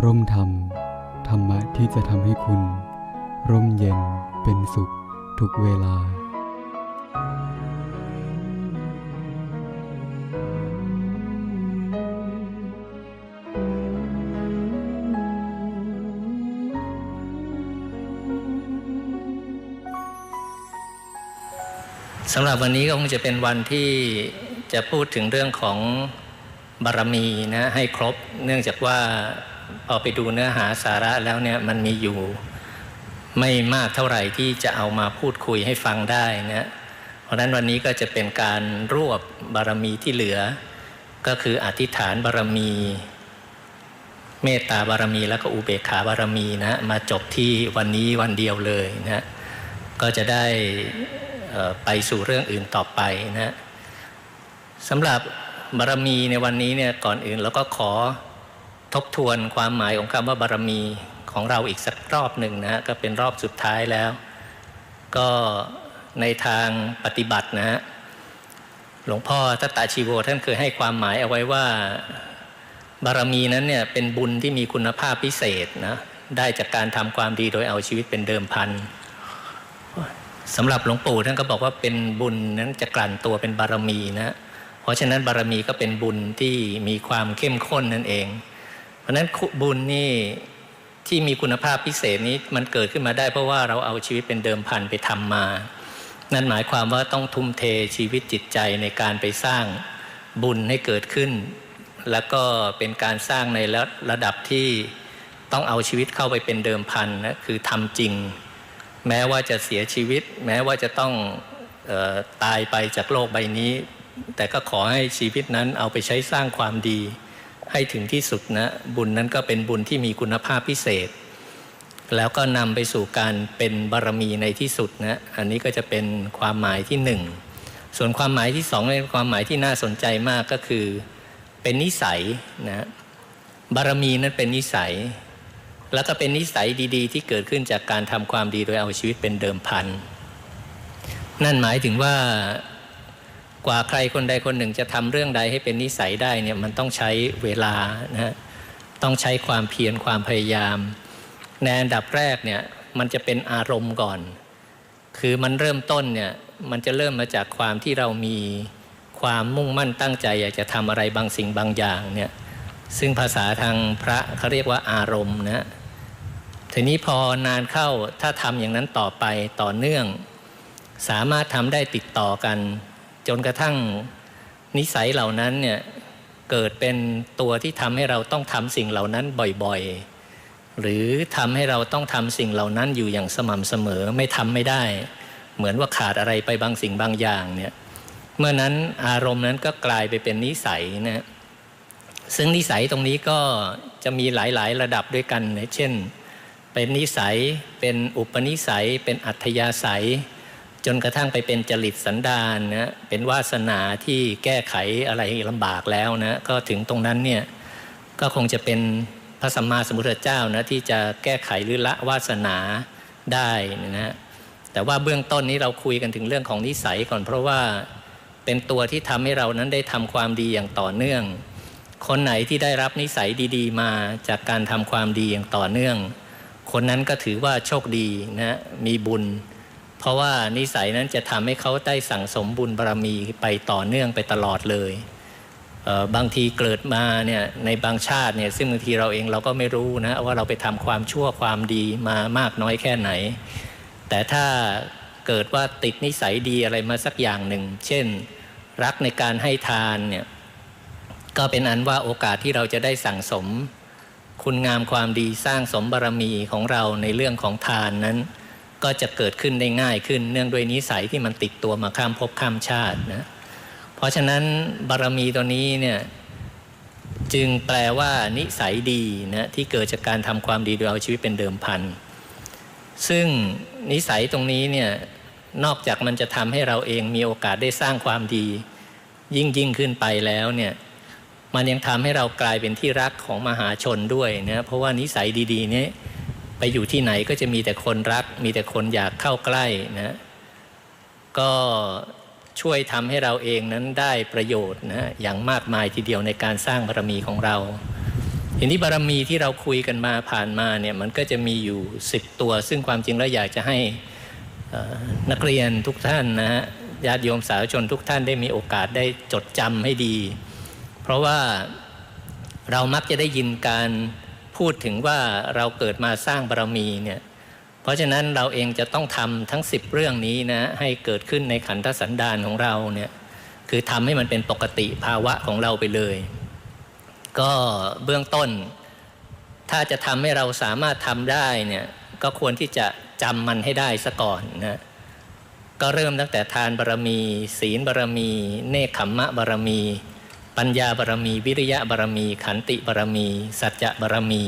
ร่มธรรม ธรรมะที่จะทำให้คุณ ร่มเย็นเป็นสุขทุกเวลา สำหรับวันนี้ก็คงจะเป็นวันที่จะพูดถึงเรื่องของบารมีนะให้ครบ เนื่องจากว่า พอไปดูเนื้อหาสาระแล้วเนี่ยมันมีอยู่ไม่มากเท่าไหร่ที่จะเอามาพูดคุยให้ฟังได้นะเพราะฉะนั้นวันนี้ก็จะเป็นการรวบบารมีที่เหลือ ก็คืออธิษฐานบารมี เมตตาบารมีแล้วก็อุเบกขาบารมีนะมาจบที่วันนี้วันเดียวเลยนะก็จะได้ไปสู่เรื่องอื่นต่อไปนะสำหรับบารมีในวันนี้เนี่ยก่อนอื่นเราก็ขอ ทบทวนความหมายของคำว่าบารมีของเราอีกสักรอบหนึ่งนะฮะก็เป็นรอบสุดท้ายแล้ว ก็ในทางปฏิบัตินะฮะหลวงพ่อทัตตาชีโวท่านเคยให้ความหมายเอาไว้ว่าบารมีนั้นเนี่ยเป็นบุญที่มีคุณภาพพิเศษนะได้จากการทำความดีโดยเอาชีวิตเป็นเดิมพันสำหรับหลวงปู่ท่านก็บอกว่าเป็นบุญนั้นจะกลั่นตัวเป็นบารมีนะเพราะฉะนั้นบารมีก็เป็นบุญที่มีความเข้มข้นนั่นเอง เพราะนั้นบุญนี่ที่มีคุณภาพพิเศษนี้มันเกิดขึ้นมาได้ เพราะว่าเราเอาชีวิตเป็นเดิมพันไปทำมา นั่นหมายความว่าต้องทุ่มเทชีวิตจิตใจในการไปสร้างบุญให้เกิดขึ้น แล้วก็เป็นการสร้างในระดับที่ต้องเอาชีวิตเข้าไปเป็นเดิมพันนะคือทำจริง แม้ว่าจะเสียชีวิต แม้ว่าจะต้องออตายไปจากโลกใบนี้ แต่ก็ขอให้ชีวิตนั้นเอาไปใช้สร้างความดี ให้ถึงที่สุดนะบุญนั้นก็เป็นบุญที่มีคุณภาพพิเศษ แล้วก็นำไปสู่การเป็นบารมีในที่สุดนะอันนี้ก็จะเป็นความหมายที่หนึ่งส่วนความหมายที่สองเป็นความหมายที่น่าสนใจมากก็คือ เป็นนิสัยนะบารมีนั้นเป็นนิสัย แล้วก็เป็นนิสัยดีๆ ที่เกิดขึ้นจากการทำความดีโดยเอาชีวิตเป็นเดิมพันนั่นหมายถึงว่า กว่าใครคนใดคนหนึ่งจะทำเรื่องใดให้เป็นนิสัยได้เนี่ยมันต้องใช้เวลานะฮะต้องใช้ความเพียรความพยายาม ในอันดับแรกเนี่ยมันจะเป็นอารมณ์ก่อน คือมันเริ่มต้นเนี่ยมันจะเริ่มมาจากความที่เรามีความมุ่งมั่นตั้งใจอยากจะทำอะไรบางสิ่งบางอย่างเนี่ยซึ่งภาษาทางพระเขาเรียกว่าอารมณ์นะทีนี้พอนานเข้าถ้าทำอย่างนั้นต่อไปต่อเนื่อง สามารถทำได้ติดต่อกัน จนกระทั่งนิสัยเหล่านั้นเนี่ยเกิดเป็นตัวที่ทำให้เราต้องทำสิ่งเหล่านั้นบ่อยๆ หรือทำให้เราต้องทำสิ่งเหล่านั้นอยู่อย่างสม่ำเสมอไม่ทำไม่ได้ เหมือนว่าขาดอะไรไปบางสิ่งบางอย่างเนี่ยเมื่อนั้นอารมณ์นั้นก็กลายไปเป็นนิสัยนะซึ่งนิสัยตรงนี้ก็จะมีหลายๆ ระดับด้วยกันเช่น เป็นนิสัยเป็นอุปนิสัย เป็นอัธยาศัย จนกระทั่งไปเป็นจริตสันดานนะเป็นวาสนาที่แก้ไขอะไรลำบากแล้วนะก็ถึงตรงนั้นเนี่ยก็คงจะเป็นพระสัมมาสัมพุทธเจ้านะที่จะแก้ไขหรือละวาสนาได้นะฮะแต่ว่าเบื้องต้นนี้เราคุยกันถึงเรื่องของนิสัยก่อน เพราะว่าเป็นตัวที่ทำให้เรานั้นได้ทำความดีอย่างต่อเนื่อง คนไหนที่ได้รับนิสัยดีๆ มาจากการทำความดีอย่างต่อเนื่อง คนนั้นก็ถือว่าโชคดีนะมีบุญ เพราะว่านิสัยนั้นจะทำให้เขาได้สั่งสมบุญบารรมีไปต่อเนื่องไปตลอดเลยบางทีเกิดมาเนี่ยในบางชาติเนี่ยซึ่งบางทีเราเองเราก็ไม่รู้นะว่าเราไปทำความชั่วความดีมามากน้อยแค่ไหน แต่ถ้าเกิดว่าติดนิสัยดีอะไรมาสักอย่างหนึ่ง เช่น รักในการให้ทานเนี่ยก็เป็นอันว่าโอกาสที่เราจะได้สั่งสม คุณงามความดีสร้างสมบารมีของเราในเรื่องของทานนั้น ก็จะเกิดขึ้นได้ง่ายขึ้น เนื่องด้วยนิสัยที่มันติดตัวมาข้ามภพข้ามชาตินะเพราะฉะนั้นบารมีตัวนี้เนี่ยจึงแปลว่านิสัยดีนะที่เกิดจากการทำความดีโดยเอาชีวิตเป็นเดิมพัน ซึ่งนิสัยตรงนี้เนี่ยนอกจากมันจะทำให้เราเองมีโอกาสได้สร้างความดี ยิ่งยิ่งขึ้นไปแล้วเนี่ยมันยังทำให้เรากลายเป็นที่รักของมหาชนด้วยนะเพราะว่านิสัยดีๆนี้ ไปอยู่ที่ไหนก็จะมีแต่คนรัก มีแต่คนอยากเข้าใกล้นะก็ช่วยทำให้เราเองนั้นได้ประโยชน์นะอย่างมากมายทีเดียวในการสร้างบารมีของเราทีนี้บารมีที่เราคุยกันมาผ่านมาเนี่ยมันก็จะมีอยู่สิบตัว ซึ่งความจริงแล้วอยากจะให้นักเรียนทุกท่านนะฮะญาติโยมสาธาชนทุกท่านได้มีโอกาสได้จดจำให้ดี เพราะว่าเรามักจะได้ยินการ พูดถึงว่าเราเกิดมาสร้างบารมีเนี่ยเพราะฉะนั้นเราเองจะต้องทำทั้ง 10 เรื่องนี้นะให้เกิดขึ้นในขันธสันดานของเราเนี่ยคือทำให้มันเป็นปกติภาวะของเราไปเลย ก็เบื้องต้น ถ้าจะทำให้เราสามารถทำได้เนี่ยก็ควรที่จะจำมันให้ได้ซะก่อนนะก็เริ่มตั้งแต่ทานบารรมี ศีลบารรมี เนคขมมะบารรมี ปัญญาบารรมี วิริยะบารรมี ขันติบารรมี สัจจะบารรมี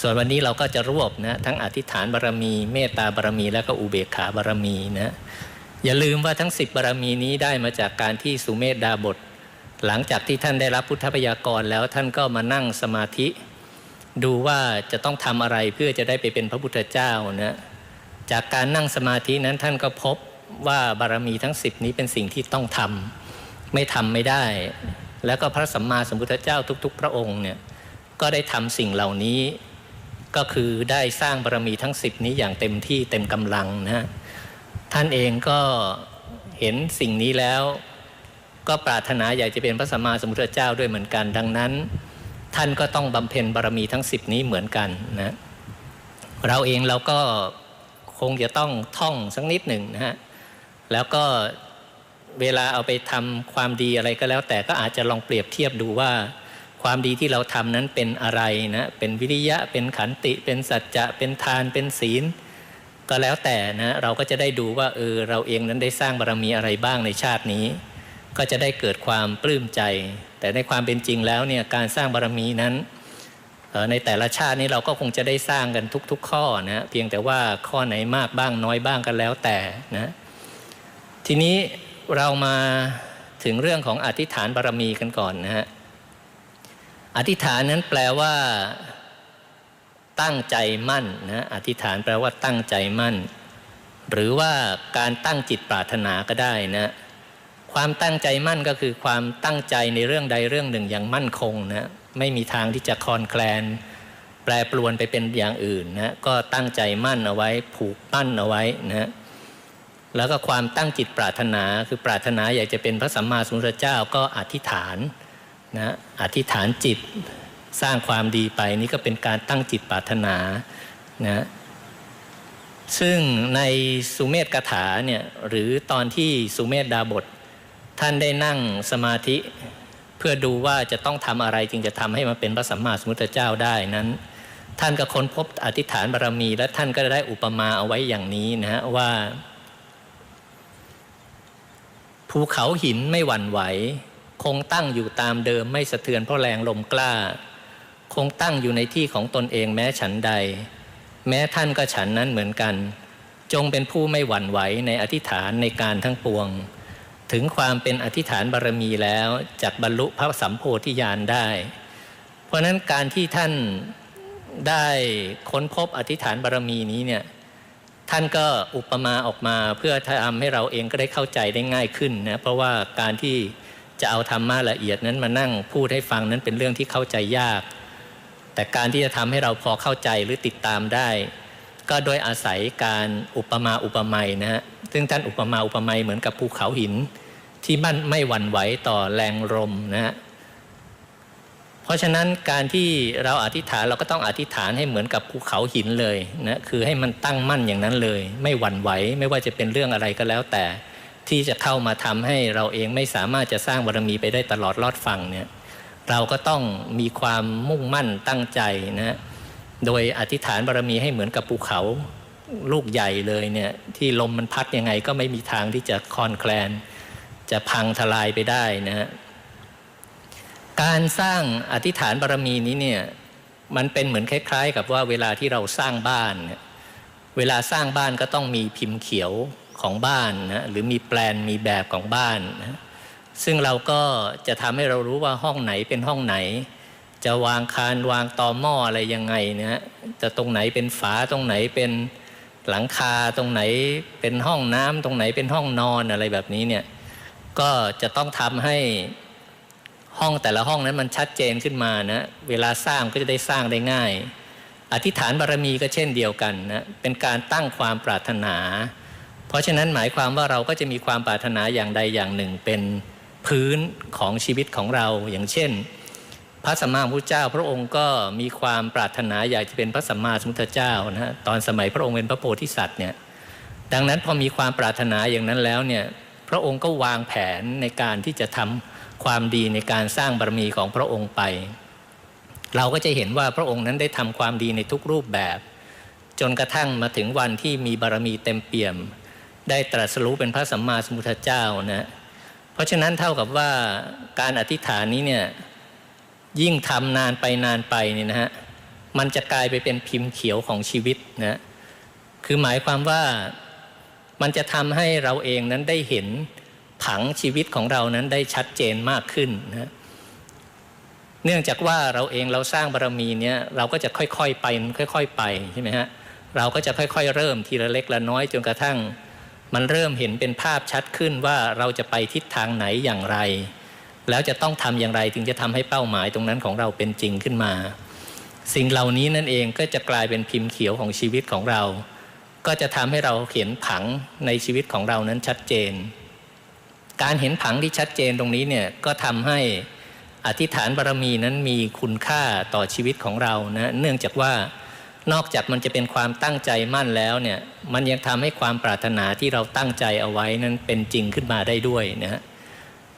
ส่วนวันนี้เราก็จะรวบนะทั้งอธิษฐานบารรมี เมตตาบารรมี และก็อุเบกขาบารรมีนะอย่าลืมว่าทั้ง 10 บารรมีนี้ได้มาจากการที่สุเมธดาบท หลังจากที่ท่านได้รับพุทธพยากรแล้วท่านก็มานั่งสมาธิ ดูว่าจะต้องทำอะไรเพื่อจะได้ไปเป็นพระพุทธเจ้านะจากการนั่งสมาธินั้นท่านก็พบว่าบารมีทั้งสิบนี้เป็นสิ่งที่ต้องทำไม่ทำไม่ได้ แล้วก็พระสัมมาสัมพุทธเจ้าทุก ๆ พระองค์เนี่ยก็ได้ทำสิ่งเหล่านี้ ก็คือได้สร้างบารมีทั้งสิบนี้อย่างเต็มที่เต็มกำลังนะท่านเองก็เห็นสิ่งนี้แล้ว ก็ปรารถนาอยากจะเป็นพระสัมมาสัมพุทธเจ้าด้วยเหมือนกัน ดังนั้น ท่านก็ต้องบำเพ็ญบารมีทั้งสิบนี้เหมือนกันนะเราเองเราก็คงจะต้องท่องสักนิดหนึ่งนะฮะแล้วก็ เวลาเอาไปทำความดีอะไรก็แล้ว แต่ก็อาจจะลองเปรียบเทียบดูว่า ความดีที่เราทำนั้นเป็นอะไรนะเป็นวิริยะเป็นขันติ เป็นสัจจะเป็นทานเป็นศีล ก็แล้วแต่นะเราก็จะได้ดูว่าเออเราเองนั้นได้สร้างบารมีอะไรบ้างในชาตินี้ ก็จะได้เกิดความปลื้มใจ แต่ในความเป็นจริงแล้วเนี่ยการสร้างบารมีนั้นในแต่ละชาตินี้เราก็คงจะได้สร้างกันทุก ๆ ข้อนะเพียงแต่ว่าข้อไหนมากบ้างน้อยบ้างกันแล้วแต่นะทีนี้ เรามาถึงเรื่องของอธิษฐานบารมีกันก่อนนะฮะ อธิษฐานนั้นแปลว่า ตั้งใจมั่นนะ อธิษฐานแปลว่าตั้งใจมั่น หรือว่าการตั้งจิตปรารถนาก็ได้นะ ความตั้งใจมั่นก็คือความตั้งใจในเรื่องใดเรื่องหนึ่งอย่างมั่นคงนะ ไม่มีทางที่จะคลอนแคลน แปรปรวนไปเป็นอย่างอื่นนะ ก็ตั้งใจมั่นเอาไว้ ผูกปั้นเอาไว้นะ แล้วก็ความตั้งจิตปรารถนาคือปรารถนาอยากจะเป็นพระสัมมาสัมพุทธเจ้าก็อธิษฐานนะอธิษฐานจิตสร้างความดีไปนี่ก็เป็นการตั้งจิตปรารถนานะซึ่งในสุเมธกถาเนี่ยหรือตอนที่สุเมธดาบท ท่านได้นั่งสมาธิเพื่อดูว่าจะต้องทำอะไรจึงจะทำให้มาเป็นพระสัมมาสัมพุทธเจ้าได้นั้น ท่านก็ค้นพบอธิษฐานบารรมี และท่านก็ได้อุปมาเอาไว้อย่างนี้นะฮะว่า ภูเขาหินไม่หวั่นไหว คงตั้งอยู่ตามเดิมไม่สะเทือนเพราะแรงลมกล้า คงตั้งอยู่ในที่ของตนเองแม้ฉันใด แม้ท่านก็ฉันนั้นเหมือนกัน จงเป็นผู้ไม่หวั่นไหวในอธิษฐานในการทั้งปวง ถึงความเป็นอธิษฐานบารมีแล้วจักบรรลุพระสัมโพธิญาณได้ เพราะนั้นการที่ท่านได้ค้นพบอธิษฐานบารมีนี้เนี่ย ท่านก็อุปมาออกมาเพื่อทำให้เราเองก็ได้เข้าใจได้ง่ายขึ้นนะเพราะว่าการที่จะเอาธรรมะละเอียดนั้นมานั่งพูดให้ฟังนั้นเป็นเรื่องที่เข้าใจยาก แต่การที่จะทำให้เราพอเข้าใจหรือติดตามได้ ก็โดยอาศัยการอุปมาอุปไมยนะฮะซึ่งท่านอุปมาอุปไมยเหมือนกับภูเขาหิน ที่มันไม่หวั่นไหวต่อแรงลมนะฮะ เพราะฉะนั้นการที่เราอธิษฐานเราก็ต้องอธิษฐานให้เหมือนกับภูเขาหินเลยนะคือให้มันตั้งมั่นอย่างนั้นเลย ไม่หวั่นไหวไม่ว่าจะเป็นเรื่องอะไรก็แล้วแต่ที่จะเข้ามาทำให้เราเองไม่สามารถจะสร้างบารมีไปได้ตลอดรอดฟังเนี่ยเราก็ต้องมีความมุ่งมั่นตั้งใจนะโดยอธิษฐานบารมีให้เหมือนกับภูเขาลูกใหญ่เลยเนี่ยที่ลมมันพัดยังไงก็ไม่มีทางที่จะคลอนแคลน จะพังทลายไปได้นะฮะ การสร้างอธิษฐานบารมีนี้เนี่ยมันเป็นเหมือนคล้าย ๆ กับว่าเวลาที่เราสร้างบ้านเนี่ยเวลาสร้างบ้านก็ต้องมีพิมพ์เขียวของบ้านนะหรือมีแปลนมีแบบของบ้านนะซึ่งเราก็จะทำให้เรารู้ว่าห้องไหนเป็นห้องไหน จะวางคานวางตอหม้ออะไรยังไงนะจะตรงไหนเป็นฝาตรงไหนเป็นหลังคาตรงไหนเป็นห้องน้ำตรงไหนเป็นห้องนอนอะไรแบบนี้เนี่ยก็จะต้องทำให้ ห้องแต่ละห้องนั้นมันชัดเจนขึ้นมานะเวลาสร้างก็จะได้สร้างได้ง่าย อธิษฐานบารมีก็เช่นเดียวกันนะเป็นการตั้งความปรารถนา เพราะฉะนั้นหมายความว่าเราก็จะมีความปรารถนาอย่างใดอย่างหนึ่ง เป็นพื้นของชีวิตของเราอย่างเช่น พระสัมมาสัมพุทธเจ้า พระองค์ก็มีความปรารถนาอยากจะเป็นพระสัมมาสัมพุทธเจ้านะตอนสมัยพระองค์เป็นพระโพธิสัตว์เนี่ยดังนั้นพอมีความปรารถนาอย่างนั้นแล้วเนี่ยพระองค์ก็วางแผนในการที่จะทำ ความดีในการสร้างบารมีของพระองค์ไป เราก็จะเห็นว่าพระองค์นั้นได้ทำความดีในทุกรูปแบบ จนกระทั่งมาถึงวันที่มีบารมีเต็มเปี่ยม ได้ตรัสรู้เป็นพระสัมมาสัมพุทธเจ้านะเพราะฉะนั้นเท่ากับว่าการอธิษฐานนี้เนี่ยยิ่งทำนานไปนานไปเนี่ยนะฮะมันจะกลายไปเป็นพิมพ์เขียวของชีวิตนะคือหมายความว่ามันจะทำให้เราเองนั้นได้เห็น ผังชีวิตของเรานั้นได้ชัดเจนมากขึ้นนะเนื่องจากว่าเราเองเราสร้างบารมีเนี่ยเราก็จะค่อยๆไปค่อยๆไปใช่ไหมฮะเราก็จะค่อยๆ เริ่มทีละเล็กละน้อยจนกระทั่ง มันเริ่มเห็นเป็นภาพชัดขึ้นว่าเราจะไปทิศทางไหนอย่างไร แล้วจะต้องทำอย่างไรถึงจะทำให้เป้าหมายตรงนั้นของเราเป็นจริงขึ้นมา สิ่งเหล่านี้นั่นเองก็จะกลายเป็นพิมพ์เขียวของชีวิตของเรา ก็จะทำให้เราเห็นผังในชีวิตของเรานั้นชัดเจน การเห็นผังที่ชัดเจนตรงนี้เนี่ยก็ทำให้อธิษฐานบารมีนั้นมีคุณค่าต่อชีวิตของเรานะเนื่องจากว่านอกจากมันจะเป็นความตั้งใจมั่นแล้วเนี่ยมันยังทำให้ความปรารถนาที่เราตั้งใจเอาไว้นั้นเป็นจริงขึ้นมาได้ด้วยนะฮะ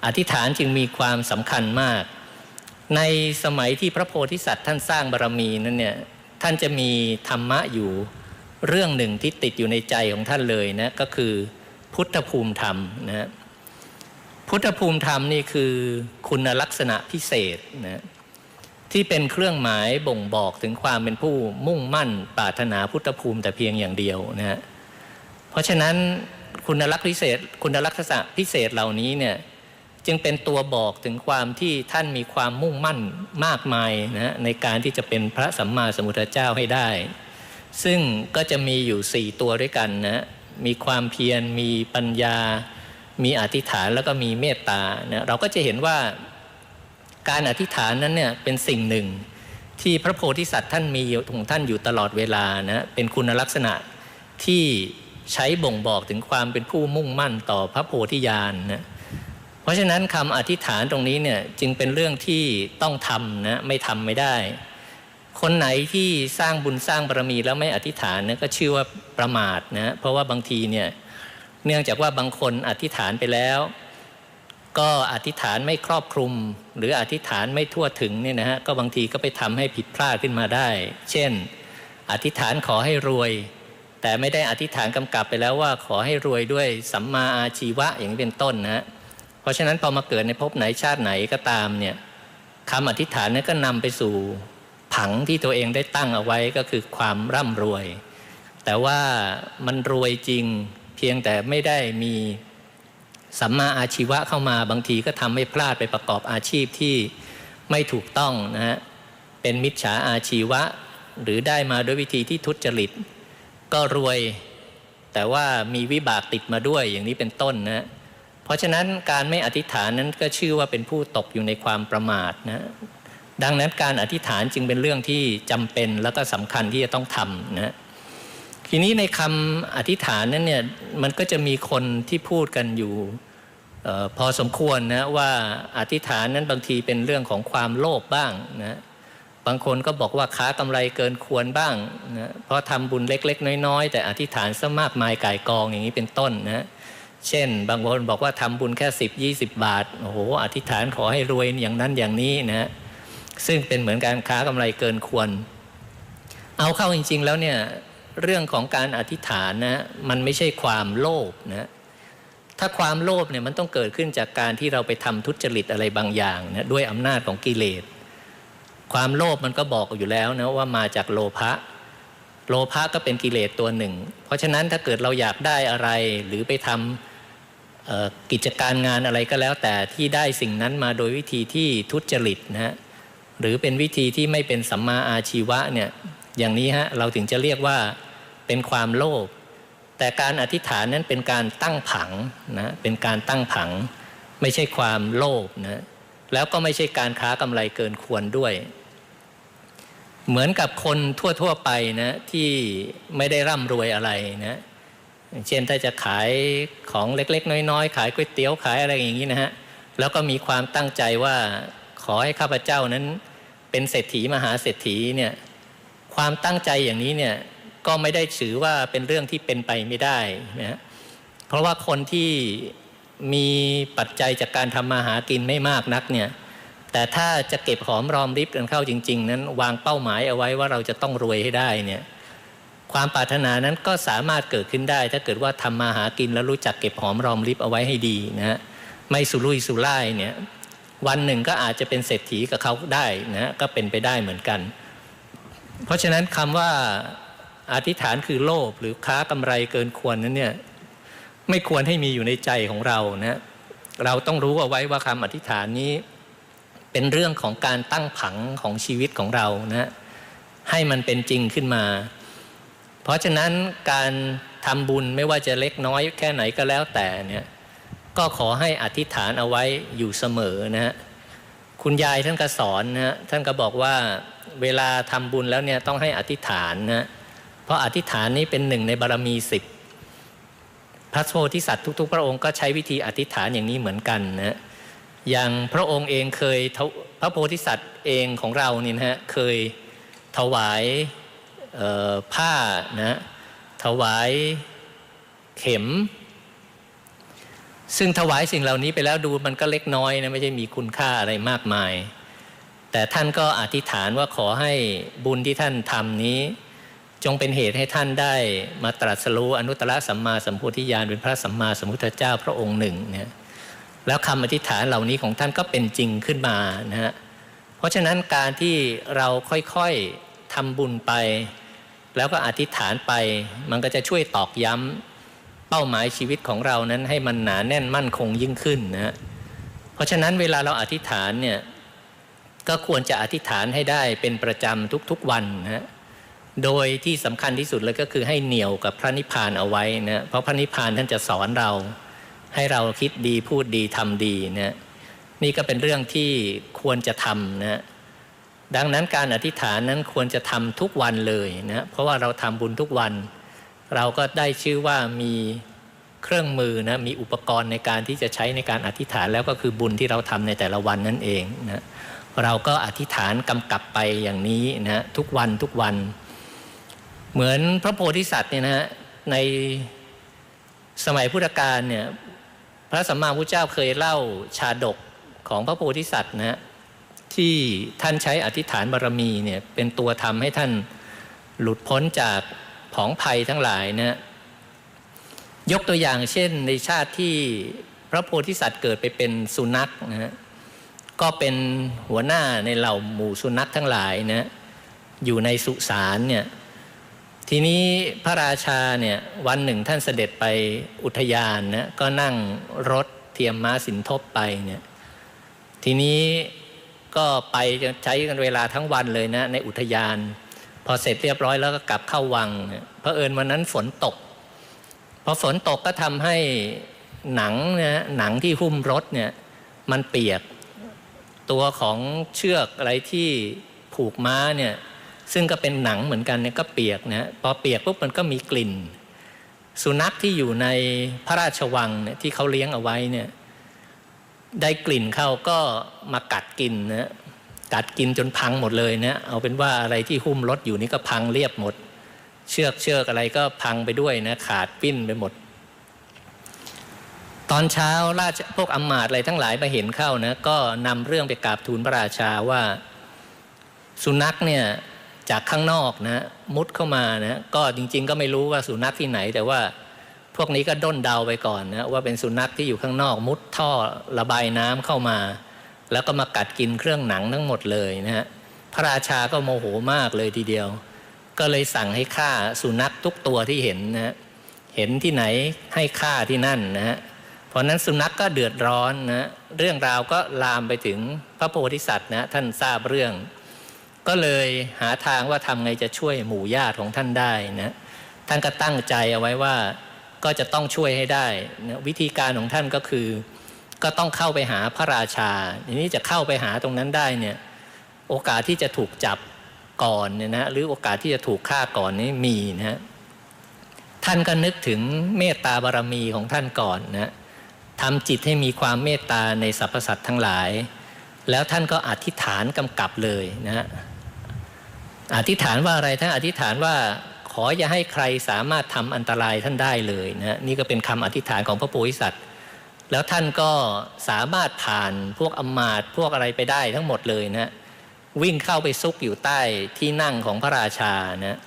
อธิษฐานจึงมีความสำคัญมาก ในสมัยที่พระโพธิสัตว์ท่านสร้างบารมีนั้นเนี่ยท่านจะมีธรรมะอยู่เรื่องหนึ่งที่ติดอยู่ในใจของท่านเลยนะก็คือพุทธภูมิธรรมนะ พุทธภูมิธรรมนี่คือคุณลักษณะพิเศษนะที่เป็นเครื่องหมายบ่งบอกถึงความเป็นผู้มุ่งมั่นปรารถนาพุทธภูมิแต่เพียงอย่างเดียวนะฮะเพราะฉะนั้นคุณลักษณะพิเศษคุณลักษณะพิเศษเหล่านี้เนี่ยจึงเป็นตัวบอกถึงความที่ท่านมีความมุ่งมั่นมากมายนะในการที่จะเป็นพระสัมมาสัมพุทธเจ้าให้ได้ ซึ่งก็จะมีอยู่ 4 ตัวด้วยกันนะมีความเพียรมีปัญญา มีอธิษฐานแล้วก็มีเมตตาเนะเราก็จะเห็นว่าการอธิษฐานนั้นเนี่ยเป็นสิ่งหนึ่ง ที่พระโพธิสัตว์ท่านมีของท่านอยู่ตลอดเวลานะเป็นคุณลักษณะที่ใช้บ่งบอกถึงความเป็นผู้มุ่งมั่นต่อพระโพธิญาณนะเพราะฉะนั้นคำอธิษฐานตรงนี้เนี่ยจึงเป็นเรื่องที่ต้องทำนะไม่ทำไม่ได้ คนไหนที่สร้างบุญสร้างบารมีแล้วไม่อธิษฐานเนี่ยก็ชื่อว่าประมาทนะเพราะว่าบางทีเนี่ย เนื่องจากว่าบางคนอธิษฐานไปแล้ว ก็อธิษฐานไม่ครอบคลุม หรืออธิษฐานไม่ทั่วถึงเนี่ยนะฮะก็บางทีก็ไปทำให้ผิดพลาดขึ้นมาได้ เช่น อธิษฐานขอให้รวย แต่ไม่ได้อธิษฐานกำกับไปแล้วว่าขอให้รวยด้วยสัมมาอาชีวะอย่างเป็นต้นนะเพราะฉะนั้นพอมาเกิดในภพไหนชาติไหนก็ตามเนี่ยคำอธิษฐานนั้นก็นำไปสู่ผังที่ตัวเองได้ตั้งเอาไว้ก็คือความร่ำรวย แต่ว่ามันรวยจริง เพียงแต่ไม่ได้มีสัมมาอาชีวะเข้ามาบางทีก็ทำให้พลาดไปประกอบอาชีพที่ไม่ถูกต้องนะฮะเป็นมิจฉาอาชีวะ หรือได้มาด้วยวิธีที่ทุจริต ก็รวย แต่ว่ามีวิบากติดมาด้วยอย่างนี้เป็นต้นนะเพราะฉะนั้นการไม่อธิษฐานนั้นก็ชื่อว่าเป็นผู้ตกอยู่ในความประมาทนะดังนั้นการอธิษฐานจึงเป็นเรื่องที่จำเป็นแล้วก็สำคัญที่จะต้องทำนะ ทีนี้ในคำอธิษฐานนั้นเนี่ยมันก็จะมีคนที่พูดกันอยู่ออพอสมควรนะว่าอธิษฐานนั้นบางทีเป็นเรื่องของความโลภบ้างนะบางคนก็บอกว่าค้ากำไรเกินควรบ้างนะเพราะทำบุญเล็ก ๆ น้อย ๆ แต่อธิษฐานซะมากมายก่ายกองอย่างนี้เป็นต้นนะเช่น บางคนบอกว่าทำบุญแค่สิบยี่สิบบาทโอ้โหอธิษฐานขอให้รวยอย่างนั้นอย่างนี้นะซึ่งเป็นเหมือนการค้ากำไรเกินควร เอาเข้าจริง ๆ แล้วเนี่ย เรื่องของการอธิษฐานนะมันไม่ใช่ความโลภนะถ้าความโลภเนี่ยมันต้องเกิดขึ้นจากการที่เราไปทำทุจริตอะไรบางอย่างนะด้วยอำนาจของกิเลส ความโลภมันก็บอกอยู่แล้วนะว่ามาจากโลภะโลภะก็เป็นกิเลสตัวหนึ่ง เพราะฉะนั้นถ้าเกิดเราอยากได้อะไรหรือไปทำกิจการงานอะไรก็แล้ว แต่ที่ได้สิ่งนั้นมาโดยวิธีที่ทุจริตนะฮะหรือเป็นวิธีที่ไม่เป็นสัมมาอาชีวะเนี่ยอย่างนี้ฮะเราถึงจะเรียกว่า เป็นความโลภแต่การอธิษฐานนั้นเป็นการตั้งผังนะเป็นการตั้งผัง ไม่ใช่ความโลภนะแล้วก็ไม่ใช่การค้ากำไรเกินควรด้วย เหมือนกับคนทั่วๆไปนะที่ไม่ได้ร่ำรวยอะไรนะเช่นถ้าจะขายของเล็กๆ น้อยๆ ขายก๋วยเตี๋ยวขายอะไรอย่างนี้นะฮะแล้วก็มีความตั้งใจว่าขอให้ข้าพเจ้านั้นเป็นเศรษฐีมหาเศรษฐีเนี่ยความตั้งใจอย่างนี้เนี่ย ก็ไม่ได้ถือว่าเป็นเรื่องที่เป็นไปไม่ได้นะเพราะว่าคนที่มีปัจจัยจากการทำมาหากินไม่มากนักเนี่ยแต่ถ้าจะเก็บหอมรอมริบกันเข้าจริง ๆ นั้น วางเป้าหมายเอาไว้ว่าเราจะต้องรวยให้ได้เนี่ยความปรารถนานั้นก็สามารถเกิดขึ้นได้ ถ้าเกิดว่าทำมาหากินแล้วรู้จักเก็บหอมรอมริบเอาไว้ให้ดีนะฮะไม่สุรุ่ยสุร่ายเนี่ยวันหนึ่งก็อาจจะเป็นเศรษฐีกับเขาได้นะก็เป็นไปได้เหมือนกัน เพราะฉะนั้นคำว่า อธิษฐานคือโลภหรือค้ากำไรเกินควรนั้นเนี่ยไม่ควรให้มีอยู่ในใจของเรานะเราต้องรู้เอาไว้ว่าคำอธิษฐานนี้ เป็นเรื่องของการตั้งผังของชีวิตของเรานะให้มันเป็นจริงขึ้นมา เพราะฉะนั้นการทำบุญไม่ว่าจะเล็กน้อยแค่ไหนก็แล้วแต่เนี่ยก็ขอให้อธิษฐานเอาไว้อยู่เสมอนะฮะคุณยายท่านก็สอนนะท่านก็บอกว่าเวลาทำบุญแล้วเนี่ยต้องให้อธิษฐานนะ เพราะอธิษฐานนี้เป็นหนึ่งในบารมีสิบพระโพธิสัตว์ทุก ๆ พระองค์ก็ใช้วิธีอธิษฐานอย่างนี้เหมือนกันนะอย่างพระองค์เองเคยพระโพธิสัตว์เองของเราเนี่ยนะฮะเคยถวายผ้านะถวายเข็ม ซึ่งถวายสิ่งเหล่านี้ไปแล้วดูมันก็เล็กน้อยนะไม่ใช่มีคุณค่าอะไรมากมาย แต่ท่านก็อธิษฐานว่าขอให้บุญที่ท่านทำนี้ จงเป็นเหตุให้ท่านได้มาตรัสรู้อนุตตรสัมมาสัมพุทธิญาณเป็นพระสัมมาสัมพุทธเจ้าพระองค์หนึ่งเนี่ยแล้วคำอธิษฐานเหล่านี้ของท่านก็เป็นจริงขึ้นมานะฮะเพราะฉะนั้นการที่เราค่อยๆทำบุญไป แล้วก็อธิษฐานไป มันก็จะช่วยตอกย้ำเป้าหมายชีวิตของเรานั้นให้มันหนาแน่นมั่นคงยิ่งขึ้นนะฮะเพราะฉะนั้นเวลาเราอธิษฐานเนี่ยก็ควรจะอธิษฐานให้ได้เป็นประจำทุกๆวันนะฮะ โดยที่สำคัญที่สุดเลยก็คือให้เหนี่ยวกับพระนิพพานเอาไว้นะเพราะพระนิพพานท่านจะสอนเรา ให้เราคิดดีพูดดีทำดีนะนี่ก็เป็นเรื่องที่ควรจะทำนะดังนั้นการอธิษฐานนั้นควรจะทำทุกวันเลยนะเพราะว่าเราทำบุญทุกวัน เราก็ได้ชื่อว่ามีเครื่องมือนะมีอุปกรณ์ในการที่จะใช้ในการอธิษฐานแล้วก็คือบุญที่เราทำในแต่ละวันนั่นเองนะเราก็อธิษฐานกำกับไปอย่างนี้นะทุกวันทุกวัน เหมือนพระโพธิสัตว์เนี่ยนะฮะในสมัยพุทธกาลเนี่ยพระสัมมาพุทธเจ้าเคยเล่าชาดกของพระโพธิสัตว์นะฮะที่ท่านใช้อธิษฐานบารมีเนี่ยเป็นตัวทำให้ท่านหลุดพ้นจากผองภัยทั้งหลายนะยกตัวอย่างเช่นในชาติที่พระโพธิสัตว์เกิดไปเป็นสุนัขนะฮะก็เป็นหัวหน้าในเหล่าหมู่สุนัขทั้งหลายนะอยู่ในสุสานเนี่ย ทีนี้พระราชาเนี่ยวันหนึ่งท่านเสด็จไปอุทยานนะก็นั่งรถเทียมม้าสินทบไปเนี่ยทีนี้ก็ไปใช้กันเวลาทั้งวันเลยนะในอุทยาน พอเสร็จเรียบร้อยแล้วก็กลับเข้าวังเพราะเอิญวันนั้นฝนตกพอฝนตกก็ทำให้หนังนะหนังที่หุ้มรถเนี่ยมันเปียกตัวของเชือกอะไรที่ผูกม้าเนี่ย ซึ่งก็เป็นหนังเหมือนกันเนี่ยก็เปียกนะพอเปียกปุ๊บมันก็มีกลิ่น สุนัขที่อยู่ในพระราชวังเนี่ยที่เขาเลี้ยงเอาไว้เนี่ยได้กลิ่นเข้าก็มากัดกินนะกัดกินจนพังหมดเลยนะเอาเป็นว่าอะไรที่หุ้มรถอยู่นี่ก็พังเรียบหมด เชือกเชือกอะไรก็พังไปด้วยนะขาดปิ้นไปหมด ตอนเช้าราชพวกอมาตอะไรทั้งหลายมาเห็นเข้านะก็นำเรื่องไปกราบทูลพระราชาว่า สุนัขเนี่ย จากข้างนอกนะมุดเข้ามานะก็จริง ๆ ก็ไม่รู้ว่าสุนัขที่ไหน แต่ว่าพวกนี้ก็ด้นเดาไปก่อนนะว่าเป็นสุนัขที่อยู่ข้างนอก มุดท่อระบายน้ำเข้ามา แล้วก็มากัดกินเครื่องหนังทั้งหมดเลยนะฮะพระราชาก็โมโหมากเลยทีเดียว ก็เลยสั่งให้ฆ่าสุนัขทุกตัวที่เห็นนะเห็นที่ไหนให้ฆ่าที่นั่นนะฮะเพราะนั้นสุนัขกก็เดือดร้อนนะเรื่องราวก็ลามไปถึงพระโพธิสัตว์นะท่านทราบเรื่อง ก็เลยหาทางว่าทำไงจะช่วยหมู่ญาติของท่านได้นะท่านก็ตั้งใจเอาไว้ว่าก็จะต้องช่วยให้ได้นะวิธีการของท่านก็คือ ก็ต้องเข้าไปหาพระราชาทีนี้จะเข้าไปหาตรงนั้นได้เนี่ยโอกาสที่จะถูกจับก่อนเนี่ยนะหรือโอกาสที่จะถูกฆ่าก่อนนี่มีนะฮะท่านก็นึกถึงเมตตาบารมีของท่านก่อนนะทำจิตให้มีความเมตตาในสรรพสัตว์ทั้งหลาย แล้วท่านก็อธิษฐานกำกับเลยนะ อธิษฐานว่าอะไรท่านอธิษฐานว่าขออย่าให้ใครสามารถทำอันตรายท่านได้เลยนะนี่ก็เป็นคำอธิษฐานของพระโพธิสัตว์แล้วท่านก็สามารถผ่านพวกอมาตพวกอะไรไปได้ทั้งหมดเลยนะวิ่งเข้าไปซุกอยู่ใต้ที่นั่งของพระราชานะ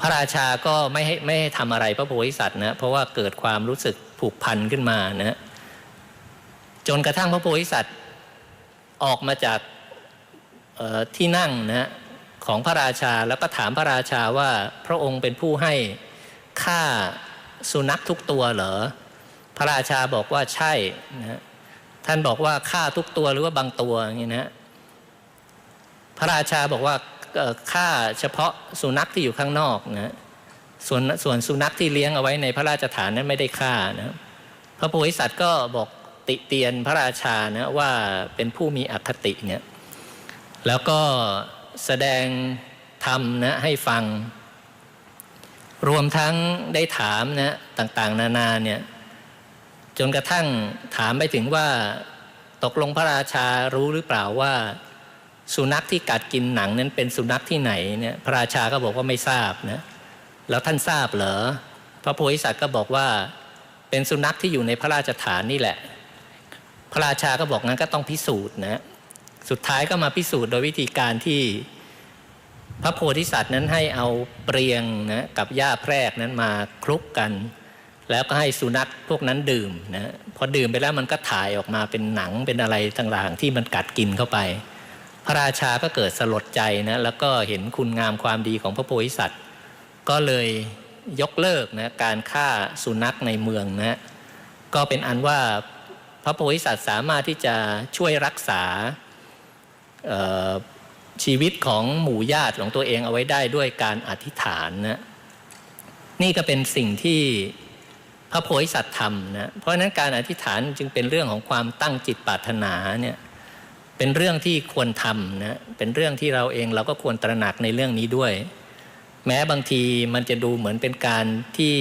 พระราชาก็ไม่ให้ไม่ให้ทำอะไรพระโพธิสัตว์นะเพราะว่าเกิดความรู้สึกผูกพันขึ้นมานะจนกระทั่งพระโพธิสัตว์ออกมาจากที่นั่งนะ ของพระราชาแล้วก็ถามพระราชาว่าพระองค์เป็นผู้ให้ฆ่าสุนัขทุกตัวเหรอพระราชาบอกว่าใช่นะท่านบอกว่าฆ่าทุกตัวหรือว่าบางตัวอย่างนี้นะพระราชาบอกว่าฆ่าเฉพาะสุนัขที่อยู่ข้างนอกนะส่วนส่วนสุนัขที่เลี้ยงเอาไว้ในพระราชฐานนั้นไม่ได้ฆ่านะพระโพธิสัตว์ก็บอกติเตียนพระราชานะว่าเป็นผู้มีอคติเนี่ยแล้วก็ แสดงธรรมนะให้ฟัง รวมทั้งได้ถามนะต่างๆ นานาเนี่ยจนกระทั่งถามไปถึงว่าตกลงพระราชารู้หรือเปล่าว่า สุนัขที่กัดกินหนังนั้นเป็นสุนัขที่ไหนเนี่ยพระราชาก็บอกว่าไม่ทราบนะแล้วท่านทราบเหรอพระโพธิสัตว์ก็บอกว่าเป็นสุนัขที่อยู่ในพระราชฐานนี่แหละ พระราชาก็บอกงั้นก็ต้องพิสูจน์นะ สุดท้ายก็มาพิสูจน์โดยวิธีการที่พระโพธิสัตว์นั้นให้เอาเปรียงนะกับหญ้าแพรกนั้นมาคลุกกัน แล้วก็ให้สุนัขพวกนั้นดื่มนะพอดื่มไปแล้วมันก็ถ่ายออกมาเป็นหนังเป็นอะไรต่างๆที่มันกัดกินเข้าไป พระราชาก็เกิดสลดใจนะแล้วก็เห็นคุณงามความดีของพระโพธิสัตว์ ก็เลยยกเลิกนะการฆ่าสุนัขในเมืองนะก็เป็นอันว่าพระโพธิสัตว์สามารถที่จะช่วยรักษา ชีวิตของหมู่ญาติของตัวเองเอาไว้ได้ด้วยการอธิษฐานนะนี่ก็เป็นสิ่งที่พระโพธิสัตว์ทำนะเพราะฉะนั้นการอธิษฐานจึงเป็นเรื่องของความตั้งจิตปรารถนาเนี่ยเป็นเรื่องที่ควรทำนะเป็นเรื่องที่เราเองเราก็ควรตระหนักในเรื่องนี้ด้วย แม้บางทีมันจะดูเหมือนเป็นการที่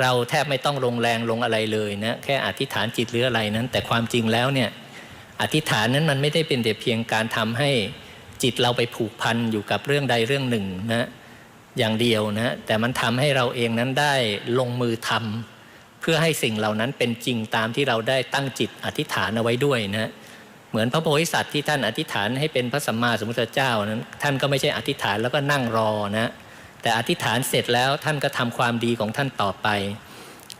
เราแทบไม่ต้องลงแรงลงอะไรเลยนะแค่อธิษฐานจิตหรืออะไรนั้น แต่ความจริงแล้วเนี่ย อธิษฐานนั้นมันไม่ได้เป็นแต่เพียงการทำให้จิตเราไปผูกพันอยู่กับเรื่องใดเรื่องหนึ่งนะอย่างเดียวนะแต่มันทำให้เราเองนั้นได้ลงมือทำเพื่อให้สิ่งเหล่านั้นเป็นจริงตามที่เราได้ตั้งจิตอธิษฐานเอาไว้ด้วยนะเหมือนพระโพธิสัตว์ที่ท่านอธิษฐานให้เป็นพระสัมมาสัมพุทธเจ้านั้น ท่านก็ไม่ใช่อธิษฐานแล้วก็นั่งรอนะแต่อธิษฐานเสร็จแล้วท่านก็ทำความดีของท่านต่อไป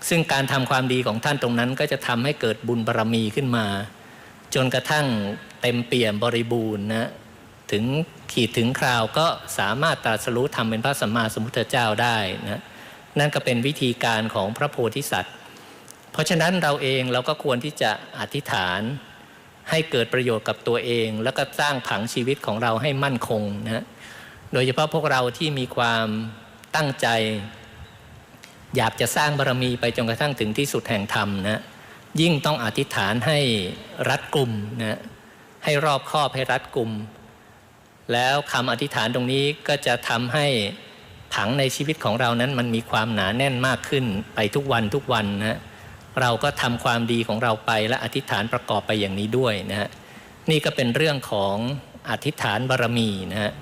ซึ่งการทำความดีของท่านตรงนั้นก็จะทำให้เกิดบุญบารรมีขึ้นมา จนกระทั่งเต็มเปี่ยมบริบูรณ์นะถึงขีดถึงคราวก็สามารถตรัสรู้ทำเป็นพระสัมมาสัมพุทธเจ้าได้นะนั่นก็เป็นวิธีการของพระโพธิสัตว์ เพราะฉะนั้นเราเองเราก็ควรที่จะอธิษฐานให้เกิดประโยชน์กับตัวเอง แล้วก็สร้างผังชีวิตของเราให้มั่นคงนะโดยเฉพาะพวกเราที่มีความตั้งใจ อยากจะสร้างบารมีไปจนกระทั่งถึงที่สุดแห่งธรรมนะ ยิ่งต้องอธิษฐานให้รัดกลุ่มนะให้รอบคอบให้รัดกลุ่ม แล้วคำอธิษฐานตรงนี้ก็จะทำให้ผังในชีวิตของเรานั้นมันมีความหนาแน่นมากขึ้นไปทุกวันทุกวันนะเราก็ทำความดีของเราไปและอธิษฐานประกอบไปอย่างนี้ด้วยนะนี่ก็เป็นเรื่องของอธิษฐานบารมีนะฮะ